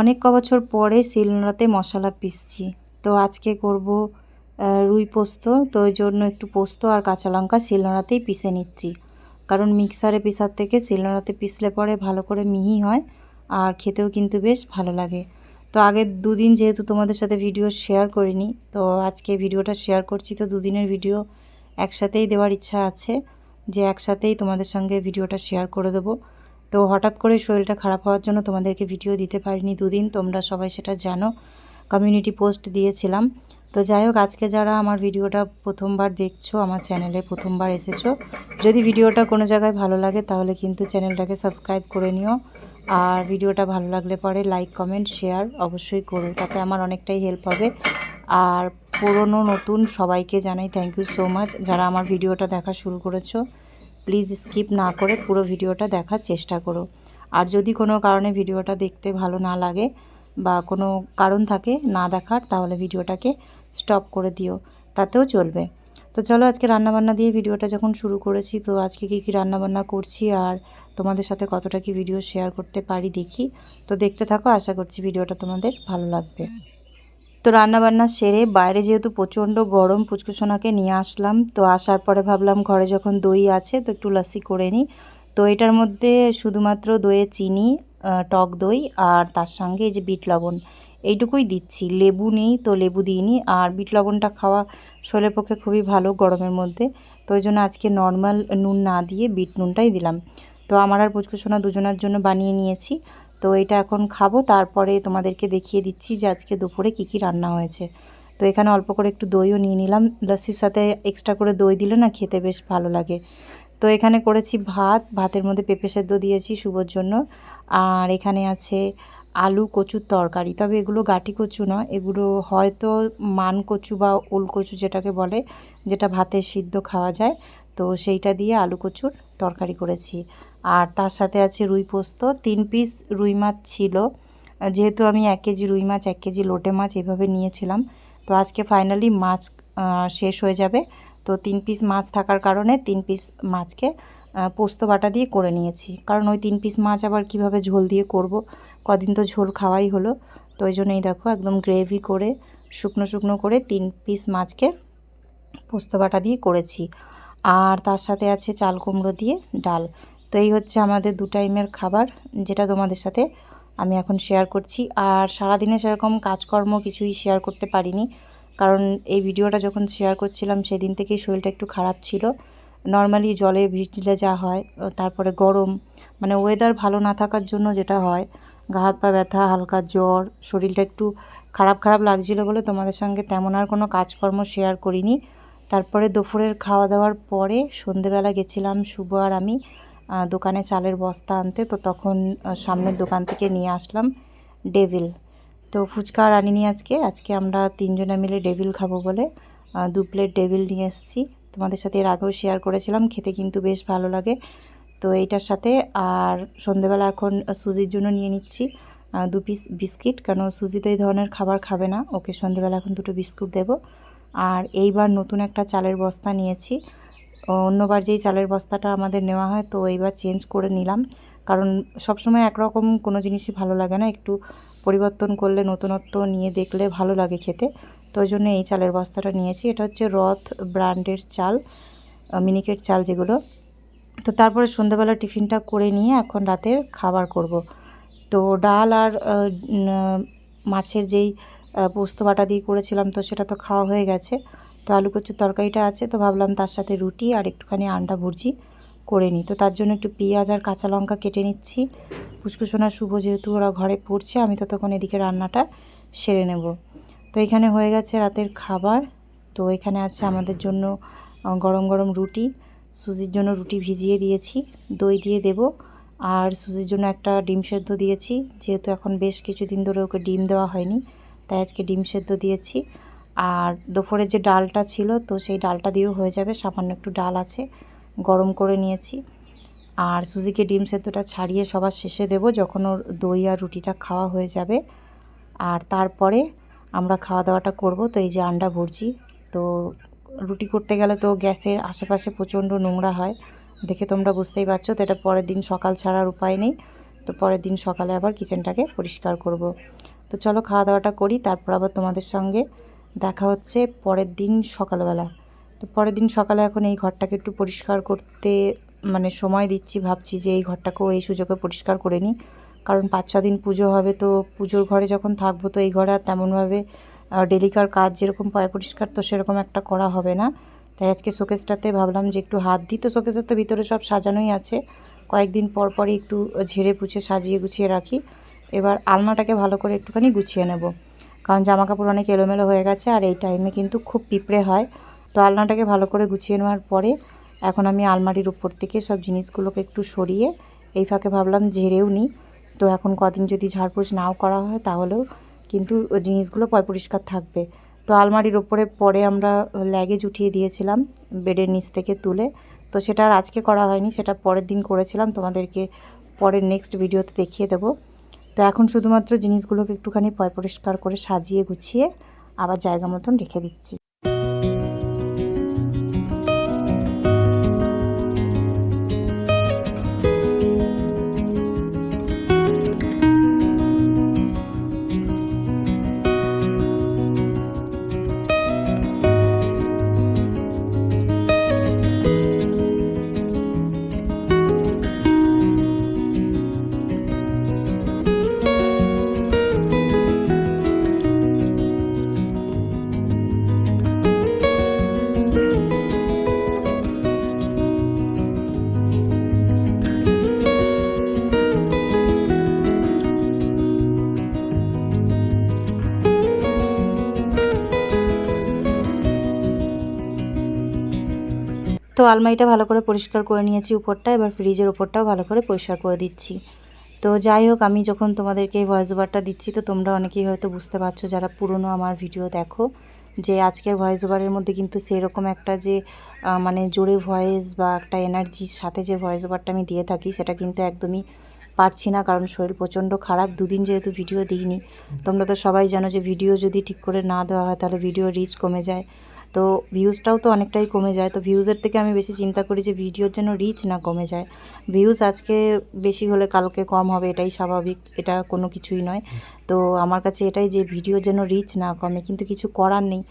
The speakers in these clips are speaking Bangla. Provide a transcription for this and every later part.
অনেক ক বছর পরে শিলনোড়াতে মশলা পিসছি। তো আজকে করব রুই পোস্ত। তো ওই জন্য একটু পোস্ত আর কাঁচা লঙ্কা শিলনোড়াতেই পিষে নিচ্ছি। কারণ মিক্সারে পিসার থেকে শিলনোড়াতে পিসলে পরে ভালো করে মিহি হয় আর খেতেও কিন্তু বেশ ভালো লাগে। তো আগের দুদিন যেহেতু তোমাদের সাথে ভিডিও শেয়ার করিনি, তো আজকে ভিডিওটা শেয়ার করছি। তো দুদিনের ভিডিও একসাথেই দেওয়ার ইচ্ছা আছে যে একসাথেই তোমাদের সঙ্গে ভিডিওটা শেয়ার করে দেবো। তো হঠাৎ করে শরীরটা খারাপ হওয়ার জন্য তোমাদেরকে ভিডিও দিতে পারিনি দুদিন, তোমরা সবাই সেটা জানো। কমিউনিটি পোস্ট দিয়েছিলাম। তো যাই হোক, আজকে যারা আমার ভিডিওটা প্রথমবার দেখছ, আমার চ্যানেলে প্রথমবার এসেছ, যদি ভিডিওটা কোনো জায়গায় ভালো লাগে, তাহলে কিন্তু চ্যানেলটাকে সাবস্ক্রাইব করে নিও। আর ভিডিওটা ভালো লাগলে পরে লাইক কমেন্ট শেয়ার অবশ্যই করো, তাতে আমার অনেকটাই হেল্প হবে। আর পুরনো নতুন সবাইকে জানাই থ্যাংক ইউ সো মাচ যারা আমার ভিডিওটা দেখা শুরু করেছ। প্লিজ স্কিপ না করে পুরো ভিডিওটা দেখার চেষ্টা করো। আর যদি কোনো কারণে ভিডিওটা দেখতে ভালো না লাগে বা কোনো কারণ থাকে না দেখার, তাহলে ভিডিওটাকে স্টপ করে দিও। তাতেও চলবে। তো চলো আজকে রান্নাবান্না দিয়ে ভিডিওটা যখন শুরু করেছি, তো আজকে কী কী রান্নাবান্না করছি আর তোমাদের সাথে কতটা কি ভিডিও শেয়ার করতে পারি দেখি। তো দেখতে থাকো, আশা করছি ভিডিওটা তোমাদের ভালো লাগবে। তো রান্নাবান্না সেরে বাইরে যেহেতু প্রচণ্ড গরম পুচকুসোনাকে নিয়ে আসলাম, তো আসার পরে ভাবলাম ঘরে যখন দই আছে তো একটু লস্যি করে নিই। তো এটার মধ্যে শুধুমাত্র দইয়ে চিনি টক দই আর তার সঙ্গে এই যে বিট লবণ এইটুকুই দিচ্ছি। লেবু নেই তো লেবু দিইনি আর বিট লবণটা খাওয়া শরীরের পক্ষে খুবই ভালো গরমের মধ্যে। তো ওই জন্য আজকে নর্মাল নুন না দিয়ে বিট নুনটাই দিলাম। তো আমার আর পুচকুসোনা দুজনের জন্য বানিয়ে নিয়েছি। তো এটা এখন খাব। তারপরে তোমাদেরকে দেখিয়ে দিচ্ছি যে আজকে দুপুরে কী কী রান্না হয়েছে। তো এখানে অল্প করে একটু দইও নিয়ে নিলাম। লস্যির সাথে এক্সট্রা করে দই দিলে না খেতে বেশ ভালো লাগে। তো এখানে করেছি ভাত। ভাতের মধ্যে পেঁপে সেদ্ধ দিয়েছি শুভর জন্য। আর এখানে আছে আলু কচুর তরকারি। তবে এগুলো গাটি কচু নয়। এগুলো হয়তো মান কচু বা ওল কচু যেটাকে বলে, যেটা ভাতের সিদ্ধ খাওয়া যায়। তো সেইটা দিয়ে আলু কচুর তরকারি করেছি। আর তার সাথে আছে রুই পোস্ত। তিন পিস রুই মাছ ছিল। যেহেতু আমি এক কেজি রুই মাছ, এক কেজি লোটে মাছ এভাবে নিয়েছিলাম। তো আজকে ফাইনালি মাছ শেষ হয়ে যাবে। তো তিন পিস মাছ থাকার কারণে তিন পিস মাছকে পোস্ত বাটা দিয়ে করে নিয়েছি। কারণ ওই তিন পিস মাছ আবার কীভাবে ঝোল দিয়ে করব? কদিন তো ঝোল খাওয়াই হলো। তো ওই জন্যই দেখো একদম গ্রেভি করে, শুকনো শুকনো করে তিন পিস মাছকে পোস্ত বাটা দিয়ে করেছি। আর তার সাথে আছে চাল কুমড়ো দিয়ে ডাল। তো এই হচ্ছে আমাদের দু টাইমের খাবার, যেটা তোমাদের সাথে আমি এখন শেয়ার করছি। আর সারাদিনে সেরকম কাজকর্ম কিছুই শেয়ার করতে পারিনি, কারণ এই ভিডিওটা যখন শেয়ার করছিলাম সেদিন থেকেই শরীরটা একটু খারাপ ছিল। নর্মালি জলে ভিজলে যা হয়, তারপরে গরম মানে ওয়েদার ভালো না থাকার জন্য যেটা হয়, গা হাত পা ব্যথা, হালকা জ্বর, শরীরটা একটু খারাপ খারাপ লাগছিল বলে তোমাদের সঙ্গে তেমন আর কোনো কাজকর্ম শেয়ার করিনি। তারপরে দুপুরের খাওয়া দাওয়ার পরে সন্ধেবেলা গেছিলাম শুভ আর আমি। দোকানে চালের বস্তা আনতে, তো তখন সামনের দোকান থেকে নিয়ে আসলাম ডেভিল। তো ফুচকা আর আনিনি আজকে। আজকে আমরা তিনজনে মিলে ডেভিল খাব বলে দু প্লেট ডেভিল নিয়ে এসেছি। তোমাদের সাথে এর আগেও শেয়ার করেছিলাম, খেতে কিন্তু বেশ ভালো লাগে। তো এইটার সাথে আর সন্ধেবেলা এখন সুজির জন্য নিয়ে নিচ্ছি দু পিস বিস্কিট, কেন সুজি তো এই ধরনের খাবার খাবে না। ওকে সন্ধেবেলা এখন দুটো বিস্কুট দেবো। আর এইবার নতুন একটা চালের বস্তা নিয়েছি অন্যবার যেই চালের বস্তাটা আমাদের নেওয়া হয়, তো এইবার চেঞ্জ করে নিলাম। কারণ সবসময় একরকম কোনো জিনিসই ভালো লাগে না, একটু পরিবর্তন করলে নতুনত্ব নিয়ে দেখলে ভালো লাগে খেতে। তো ওই জন্য এই চালের বস্তাটা নিয়েছি। এটা হচ্ছে রথ ব্র্যান্ডের চাল মিনিকেট চাল যেগুলো। তো তারপরে সন্ধ্যাবেলা টিফিনটা করে নিয়ে এখন রাতের খাবার করব। তো ডাল আর মাছের যেই পোস্ত বাটা দিয়ে করেছিলাম, তো সেটা তো খাওয়া হয়ে গেছে। তো আলু কচুর তরকারিটা আছে, তো ভাবলাম তার সাথে রুটি আর একটুখানি আন্ডা ভুর্জি করে নিই। তো তার জন্য একটু পেঁয়াজ আর কাঁচা লঙ্কা কেটে নিচ্ছি। ফুসকুসোনা শুভ যেহেতু ওরা ঘরে পড়ছে, আমি ততক্ষণ এদিকে রান্নাটা সেরে নেব। তো এখানে হয়ে গেছে রাতের খাবার। তো এখানে আছে আমাদের জন্য গরম গরম রুটি। সুজির জন্য রুটি ভিজিয়ে দিয়েছি, দই দিয়ে দেব। আর সুজির জন্য একটা ডিম সেদ্ধ দিয়েছি, যেহেতু এখন বেশ কিছুদিন ধরে ওকে ডিম দেওয়া হয়নি, তাই আজকে ডিম সেদ্ধ দিয়েছি। আর দুপুরে যে ডালটা ছিল, তো সেই ডালটা দিয়েও হয়ে যাবে। সামান্য একটু ডাল আছে, গরম করে নিয়েছি। আর সুজিকে ডিম সেদ্ধটা ছাড়িয়ে সবার শেষে দেব, যখন ওর দই আর রুটিটা খাওয়া হয়ে যাবে। আর তারপরে আমরা খাওয়া দাওয়াটা করব, তো এই যে আন্ডা ভুর্জি। তো রুটি করতে গেলে তো গ্যাসের আশেপাশে প্রচণ্ড নোংরা হয়, দেখে তোমরা বুঝতেই পারছ। তো এটা পরের দিন সকাল ছাড়ার উপায় নেই, তো পরের দিন সকালে আবার কিচেনটাকে পরিষ্কার করব। তো চলো খাওয়া দাওয়াটা করি, তারপর আবার তোমাদের সঙ্গে দেখা হচ্ছে পরের দিন সকালবেলা। তো পরের দিন সকালে এখন এই ঘরটাকে একটু পরিষ্কার করতে মানে সময় দিচ্ছি, ভাবছি যে এই ঘরটাকেও এই সুযোগে পরিষ্কার করে নিই। কারণ পাঁচ, ছ দিন পুজো হবে, তো পুজোর ঘরে যখন থাকব, তো এই ঘরে আর তেমনভাবে ডেলিকার কাজ যেরকম পায় পরিষ্কার, তো সেরকম একটা করা হবে না। তাই আজকে শোকেসটাতে ভাবলাম যে একটু হাত দিই, তো শোকেসের তো ভিতরে সব সাজানোই আছে। কয়েকদিন পর পরই একটু ঝেড়ে পুছে সাজিয়ে গুছিয়ে রাখি। এবার আলনাটাকে ভালো করে একটুখানি গুছিয়ে নেব। কারণ জামা কাপড় অনেক এলোমেলো হয়ে গেছে আর এই টাইমে কিন্তু খুব পিঁপড়ে হয়। তো আলনাটাকে ভালো করে গুছিয়ে নেওয়ার পরে এখন আমি আলমারির উপর থেকে সব জিনিসগুলোকে একটু সরিয়ে এই ফাঁকে ভাবলাম ঝেড়েও নিই। তো এখন কদিন যদি ঝাড়পোছ নাও করা হয় তাহলেও কিন্তু জিনিসগুলো পয় পরিষ্কার থাকবে। তো আলমারির ওপরে পরে আমরা ল্যাগেজ উঠিয়ে দিয়েছিলাম বেডের নিচ থেকে তুলে। তো সেটা আর আজকে করা হয়নি, সেটা পরের দিন করেছিলাম। তোমাদেরকে পরের নেক্সট ভিডিওতে দেখিয়ে দেব। তো এখন শুধুমাত্র জিনিসগুলোকে একটুখানি পয় পরিষ্কার করে সাজিয়ে গুছিয়ে আবার জায়গা মতন রেখে দিচ্ছি। তো আলমারিটা ভালো করে পরিষ্কার করে নিয়েছি উপরটা, এবার ফ্রিজের উপরটাও ভালো করে পরিষ্কার করে দিচ্ছি। তো যাই হোক, আমি যখন তোমাদেরকে ভয়েস ওভারটা দিচ্ছি, তো তোমরা অনেকেই হয়তো বুঝতে পারছ, যারা পুরনো আমার ভিডিও দেখো, যে আজকের ভয়েস ওভারের মধ্যে কিন্তু সেরকম একটা যে মানে জোরে ভয়েস বা একটা এনার্জির সাথে যে ভয়েস ওভারটা আমি দিয়ে থাকি, সেটা কিন্তু একদমই পারছি না, কারণ শরীর প্রচণ্ড খারাপ। দুদিন যেহেতু ভিডিও দিইনি, তোমরা তো সবাই জানো যে ভিডিও যদি ঠিক করে না দেওয়া হয়, তাহলে ভিডিও রিচ কমে যায়। তো ভিউজটাও তো অনেকটাই কমে যায়। তো ভিউজের থেকে আমি বেশি চিন্তা করি যে ভিডিওর যেন রিচ না কমে যায়। ভিউজ আজকে বেশি হলে কালকে কম হবে, এটাই স্বাভাবিক, এটা কোনো কিছুই নয়। তো আমার কাছে এটাই যে ভিডিও যেন রিচ না কমে, কিন্তু কিছু করার নেই।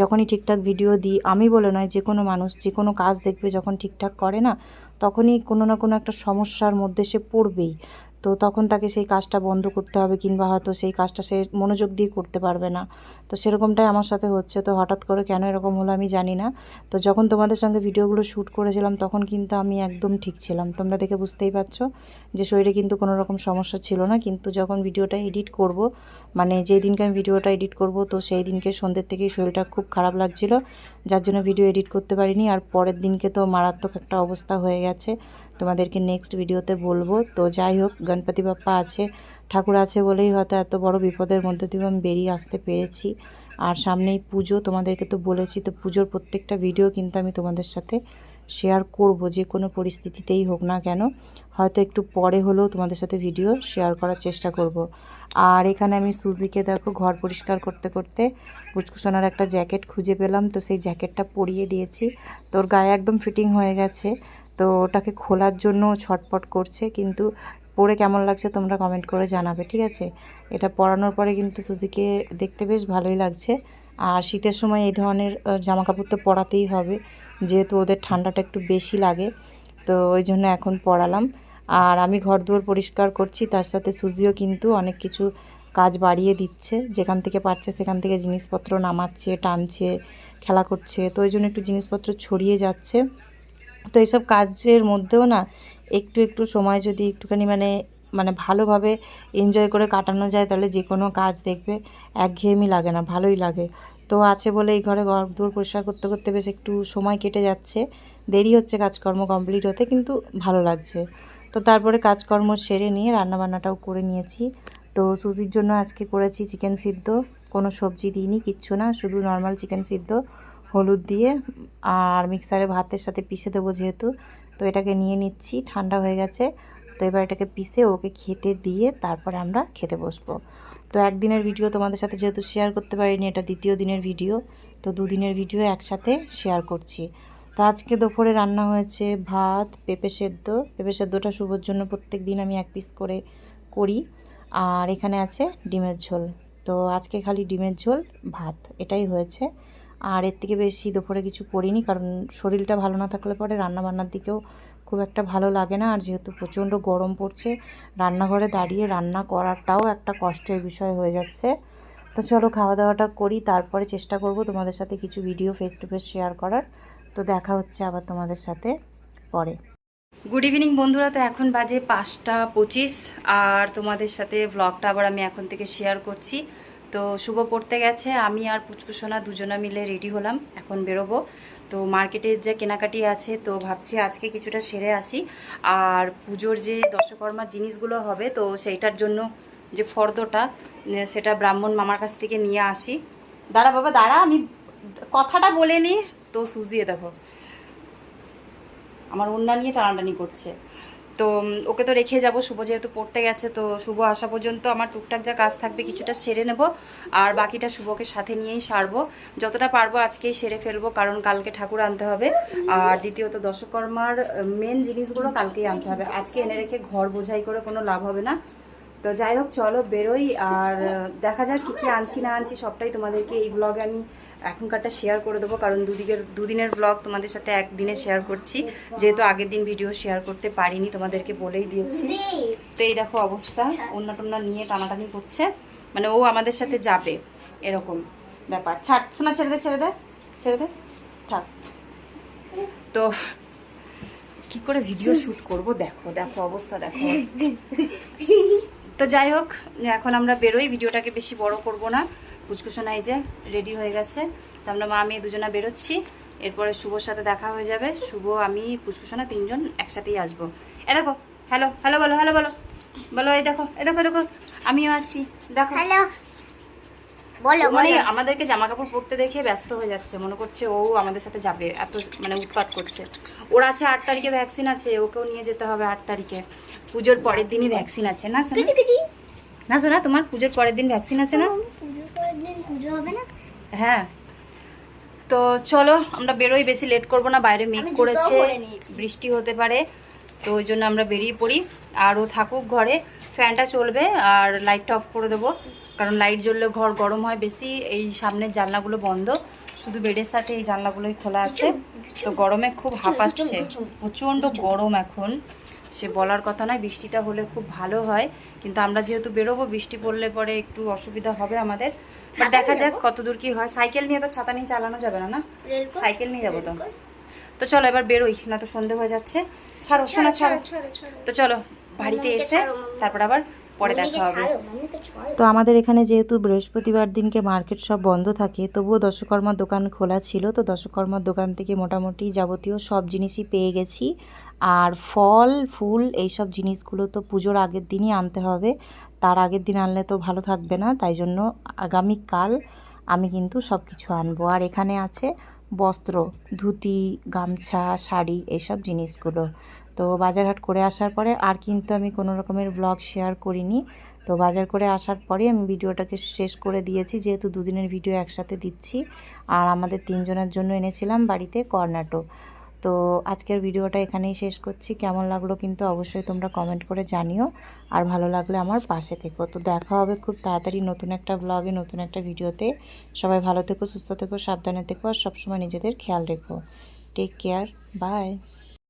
যখনই ঠিকঠাক ভিডিও দিই, আমি বলে নয়, যে কোনো মানুষ, যে কোনো কাজ দেখবে যখন ঠিকঠাক করে না, তখনই কোনো না কোনো একটা সমস্যার মধ্যে সে পড়বেই। তো তখন তাকে সেই কাজটা বন্ধ করতে হবে কিংবা হয়তো সেই কাজটা সে মনোযোগ দিয়ে করতে পারবে না। তো সেরকমটাই আমার সাথে হচ্ছে। তো হঠাৎ করে কেন এরকম হলো আমি জানি না। তো যখন তোমাদের সঙ্গে ভিডিওগুলো শ্যুট করেছিলাম তখন কিন্তু আমি একদম ঠিক ছিলাম। তোমরা দেখে বুঝতেই পারছ যে শরীরে কিন্তু কোনো রকম সমস্যা ছিল না। কিন্তু যখন ভিডিওটা এডিট করব মানে যেই দিনকে আমি ভিডিওটা এডিট করব, তো সেই দিনকে সন্ধ্যের থেকেই শরীরটা খুব খারাপ লাগছিল। যার জন্য ভিডিও এডিট করতে পারিনি। আর পরের দিনকে তো মারাত্মক একটা অবস্থা হয়ে গেছে। তোমাদেরকে নেক্সট ভিডিওতে বলব। তো যাই হোক, গণপতি বাপ্পা আছে, ঠাকুর আছে বলেই হয়তো এত বড় বিপদের মধ্যে দিয়ে আমি বেরিয়ে আসতে পেরেছি। আর সামনেই পুজো, তোমাদেরকে তো বলেছি, তো পুজোর প্রত্যেকটা ভিডিও কিন্তু আমি তোমাদের সাথে শেয়ার করব, যে কোনো পরিস্থিতিতেই হোক না কেন। হয়তো একটু পরে হলেও তোমাদের সাথে ভিডিও শেয়ার করার চেষ্টা করব। আর এখানে আমি সুজিকে দেখো ঘর পরিষ্কার করতে করতে পুচকুসোনার একটা জ্যাকেট খুঁজে পেলাম। তো সেই জ্যাকেটটা পরিয়ে দিয়েছি। তোর গায়ে একদম ফিটিং হয়ে গেছে। তো ওটাকে খোলার জন্য ছটপট করছে। কিন্তু পরে কেমন লাগছে তোমরা কমেন্ট করে জানাবে, ঠিক আছে? এটা পরানোর পরে কিন্তু সুজিকে দেখতে বেশ ভালোই লাগছে। আর শীতের সময় এই ধরনের জামা কাপড় তো পরাতেই হবে। যেহেতু ওদের ঠান্ডাটা একটু বেশি লাগে, তো ওই জন্য এখন পরালাম। আর আমি ঘর দুয়ার পরিষ্কার করছি, তার সাথে সুজিও কিন্তু অনেক কিছু কাজ বাড়িয়ে দিচ্ছে। যেখান থেকে পারছে সেখান থেকে জিনিসপত্র নামাচ্ছে, টানছে, খেলা করছে। তো ওই জন্য একটু জিনিসপত্র ছড়িয়ে যাচ্ছে। তো এইসব কাজের মধ্যেও না, একটু একটু সময় যদি একটুখানি মানে মানে ভালোভাবে এনজয় করে কাটানো যায়, তাহলে যে কোনো কাজ দেখবে একঘেয়েমি লাগে না, ভালোই লাগে। তো আছে বলে এই ঘরে ঘর দূর পরিষ্কার করতে করতে বেশ একটু সময় কেটে যাচ্ছে। দেরি হচ্ছে কাজকর্ম কমপ্লিট হতে, কিন্তু ভালো লাগছে। তো তারপরে কাজকর্ম সেরে নিয়ে রান্নাবান্নাটাও করে নিয়েছি। তো সুজির জন্য আজকে করেছি চিকেন সিদ্ধ, কোনো সবজি দিইনি, কিচ্ছু না, শুধু নর্মাল চিকেন সিদ্ধ, হলুদ দিয়ে, আর মিক্সারে ভাতের সাথে পিষে দেবো যেহেতু। তো এটাকে নিয়ে নিচ্ছি, ঠান্ডা হয়ে গেছে। তো এবার এটাকে পিষে ওকে খেতে দিয়ে তারপরে আমরা খেতে বসবো। তো একদিনের ভিডিও তোমাদের সাথে যেহেতু শেয়ার করতে পারিনি, এটা দ্বিতীয় দিনের ভিডিও, তো দুদিনের ভিডিও একসাথে শেয়ার করছি। তো আজকে দুপুরে রান্না হয়েছে ভাত, পেঁপে সেদ্ধ। পেঁপে সেদ্ধটা শুভর জন্য প্রত্যেক দিন আমি এক পিস করে করি। আর এখানে আছে ডিমের ঝোল। তো আজকে খালি ডিমের ঝোল, ভাত, এটাই হয়েছে। আর এর থেকে বেশি দুপুরে কিছু করিনি, কারণ শরীরটা ভালো না থাকলে পরে রান্নাবান্নার দিকেও খুব একটা ভালো লাগে না। আর যেহেতু প্রচণ্ড গরম পড়ছে, রান্নাঘরে দাঁড়িয়ে রান্না করাটাও একটা কষ্টের বিষয় হয়ে যাচ্ছে। তো চলো খাওয়া দাওয়াটা করি, তারপরে চেষ্টা করব তোমাদের সাথে কিছু video face to face share করার। তো দেখা হচ্ছে আবার তোমাদের সাথে পরে। গুড ইভিনিং বন্ধুরা, তো এখন বাজে পাঁচটা পঁচিশ, আর তোমাদের সাথে ব্লগটা আবার আমি এখন থেকে শেয়ার করছি। তো শুভ পড়তে গেছে, আমি আর পুচকুসোনা দুজনা মিলে রেডি হলাম, এখন বেরোবো। তো মার্কেটের যে কেনাকাটি আছে, তো ভাবছি আজকে কিছুটা সেরে আসি। আর পুজোর যে দশকর্মার জিনিসগুলো হবে, তো সেইটার জন্য যে ফর্দটা সেটা ব্রাহ্মণ মামার কাছ থেকে নিয়ে আসি। দাঁড়া বাবা, দাঁড়া, আমি কথাটা বলে নি। তো সুজিয়ে দেখো। আমার অন্য নিয়ে টানাটানি করছে। তো ওকে তো রেখে যাব। শুভ যেহেতু পড়তে গেছে, তো শুভ আসা পর্যন্ত আমার টুকটাক যা কাজ থাকবে কিছুটা সেরে নেব আর বাকিটা শুভকে সাথে নিয়েই সারবো। যতটা পারব আজকেই সেরে ফেলব, কারণ কালকে ঠাকুর আনতে হবে। আর দ্বিতীয়ত দশকর্মার মেন জিনিসগুলো কালকেই আনতে হবে। আজকে এনে রেখে ঘর বোঝাই করে কোনো লাভ হবে না। তো যাই হোক, চলো বেরোই। আর দেখা যাক কী কী আনছি না আনছি, সবটাই তোমাদেরকে এই ব্লগে আমি এখনকারটা শেয়ার করে দেবো, কারণ দুদিকের, দুদিনের ব্লগ তোমাদের সাথে একদিনে শেয়ার করছি। যেহেতু আগের দিন ভিডিও শেয়ার করতে পারিনি, তোমাদেরকে বলেই দিয়েছি। তো এই দেখো অবস্থা অন্য টন্যা নিয়ে টানাটানি করছে। মানে ও আমাদের সাথে যাবে, এরকম ব্যাপার। ছাড় শোনা ছেড়ে দে ছেড়ে দে ছেড়ে দে, থাক। তো কি করে ভিডিও শ্যুট করব? দেখো দেখো অবস্থা, দেখো। তো যাই হোক, এখন আমরা বেরোই ভিডিওটাকে বেশি বড় করব না। কুচকুচোনাই যে রেডি হয়ে গেছে। তো আমরা মা মেয়ে দুজনা বেরোচ্ছি। এরপরে শুভর সাথে দেখা হয়ে যাবে। শুভ আমি কুচকুচোনা তিনজন একসাথেই আসব। এ দেখো হ্যালো হ্যালো বলো হ্যালো বলো। বলো এই দেখো এ দেখো দেখো আমিও আছি। দেখো। হ্যালো বলো মানে আমাদেরকে জামা কাপড় পরতে দেখে ব্যস্ত হয়ে যাচ্ছে। মনে করছে ও আমাদের সাথে যাবে এত মানে উৎপাত করছে। ওর আছে আট তারিখে ভ্যাকসিন আছে ওকেও নিয়ে যেতে হবে আট তারিখে। পুজোর পরের দিনই ভ্যাকসিন আছে। না শোনা না শোনা তোমার পুজোর পরের দিন ভ্যাকসিন আছে না? পুজো হবে না? হ্যাঁ। তো চলো আমরা বেরোই বেশি লেট করব না বাইরে মেঘ করেছে বৃষ্টি হতে পারে তো ওই জন্য আমরা বেরিয়ে পড়ি। আর ও থাকুক ঘরে ফ্যানটা চলবে আর লাইটটা অফ করে দেবো কারণ লাইট জ্বললে ঘর গরম হয় বেশি এই সামনের জানলাগুলো বন্ধ শুধু বেডের সাথে এই জানলাগুলোই খোলা আছে তো গরমে খুব হাঁপাচ্ছে প্রচণ্ড গরম এখন। সে বলার কথা নয় বৃষ্টিটা হলে খুব ভালো হয়। কিন্তু আমরা যেহেতু বেরোবো বৃষ্টি পড়লে পরে একটু অসুবিধা হবে আমাদের। বাট দেখা যাক কতদূর কি হয়। সাইকেল নিয়ে তো ছাতা নিয়ে চালানো যাবে না না? সাইকেল নিয়ে যাব তো। তো চলো এবার বেরোই না তো সন্ধে হয়ে যাচ্ছে। ছাড়ো শোনা ছাড়ো। তো চলো বাড়িতে এসে তারপর আবার পরে দেখা হবে। তো আমাদের এখানে যেহেতু বৃহস্পতিবার দিনকে মার্কেট সব বন্ধ থাকে তবুও দশকর্মার দোকান খোলা ছিল তো দশকর্মার দোকান থেকে মোটামুটি যাবতীয় সব জিনিসই পেয়ে গেছি। আর ফল ফুল এই সব জিনিসগুলো তো পুজোর আগের দিনই আনতে হবে। তার আগের দিন আনলে তো ভালো থাকবে না তাই জন্য আগামীকাল আমি কিন্তু সব কিছু আনব। আর এখানে আছে বস্ত্র ধুতি গামছা শাড়ি এইসব জিনিসগুলো। তো বাজারহাট করে আসার পরে আর কিন্তু আমি কোনো রকমের ব্লগ শেয়ার করিনি। তো বাজার করে আসার পরে আমি ভিডিওটাকে শেষ করে দিয়েছি, যেহেতু দুদিনের ভিডিও একসাথে দিচ্ছি। আর আমাদের তিনজনের জন্য এনেছিলাম বাড়িতে কর্নাটো। তো আজকের ভিডিওটা এখানেই শেষ করছি। কেমন লাগল কিন্তু অবশ্যই তোমরা কমেন্ট করে জানিও। আর ভালো লাগলে আমার পাশে থেকো। তো দেখা হবে খুব তাড়াতাড়ি নতুন একটা ব্লগে নতুন একটা ভিডিওতে সবাই ভালো থেকো, সুস্থ থেকো, সাবধানে থেকো, আর সবসময় নিজেদের খেয়াল রেখো। Take care bye